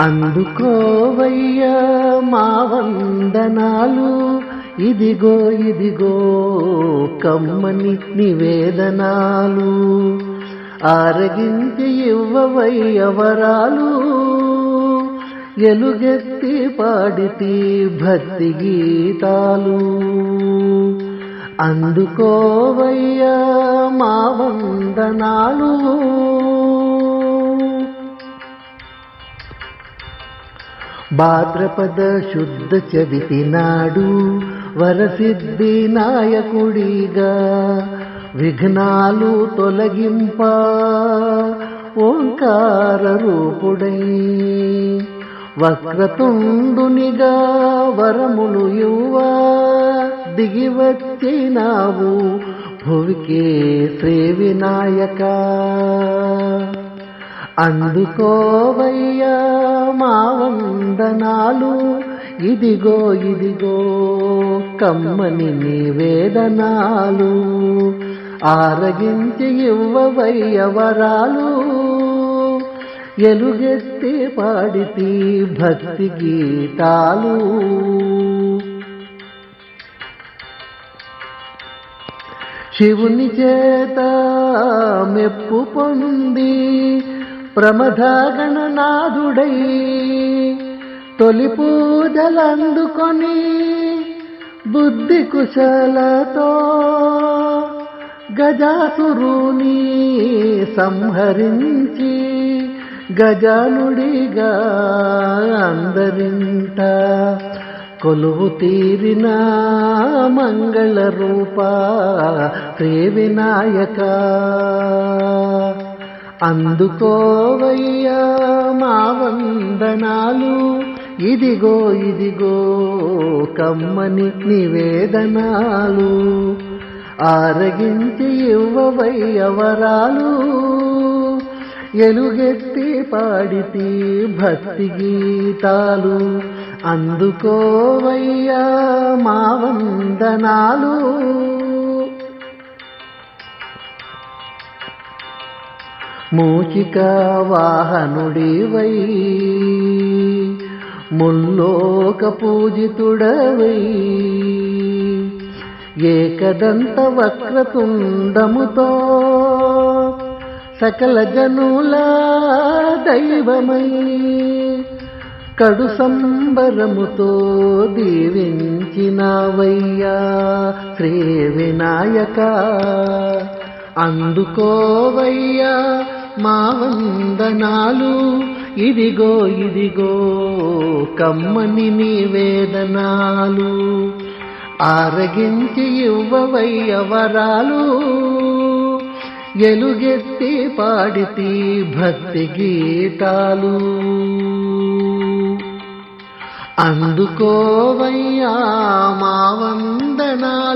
అందుకోవయ్యా మా వందనాలు. ఇదిగో ఇదిగో కమ్మని నివేదనాలు. ఆరగించి ఇవ్వవయ్య వరాలు. ఎలుగెత్తి పాడితి భక్తి గీతాలు. అందుకోవయ్యా మా వందనాలు. భాద్రపద శుద్ధ చవితి నాడు వరసిద్ధి నాయకుడిగా విఘ్నాలు తొలగింప ఓంకార రూపుడై వక్రతుండునిగా వరములు యువ దిగివచ్చినావు భువికే శ్రీ వినాయక. అందుకోవయ్యా మా వందనాలు. ఇదిగో ఇదిగో కమ్మని నివేదనాలు ఆరగించి ఇవ్వవయ్య వరాలు. ఎలుగెత్తి పాడితి భక్తి గీతాలు. శివుని చేత మెప్పు పొంది ప్రమథగణనాథుడై తొలి పూజలందుకొని బుద్ధి కుశలతో గజాసురుని సంహరించి గజానుడిగా అందరింట కొలువు తీరిన మంగళ రూప శ్రీ వినాయక అందుకోవయ్యా మా వందనాలు. ఇదిగో ఇదిగో కమ్మని నివేదనాలు. ఆరగించి ఇవ్వవయ్య వరాలు. ఎలుగెత్తి పాడితి భక్తి గీతాలు. అందుకోవయ్యా మా వందనాలు. మూచిక వాహనుడివై ముల్లోక పూజితుడవై ఏకదంత వక్రతుండముతో సకల జనుల దైవమై కడు సంబరముతో దీవించినవయ్యా శ్రీ వినాయక. అందుకోవయ్యా మా వందనాలు. ఇదిగో ఇదిగో కమ్మని నివేదనాలు ఆరగించి ఇవ్వవయ్యవరాలు ఎలుగెత్తి పాడితి భక్తి గీతాలు. అందుకోవయ్యా మా వందనాలు.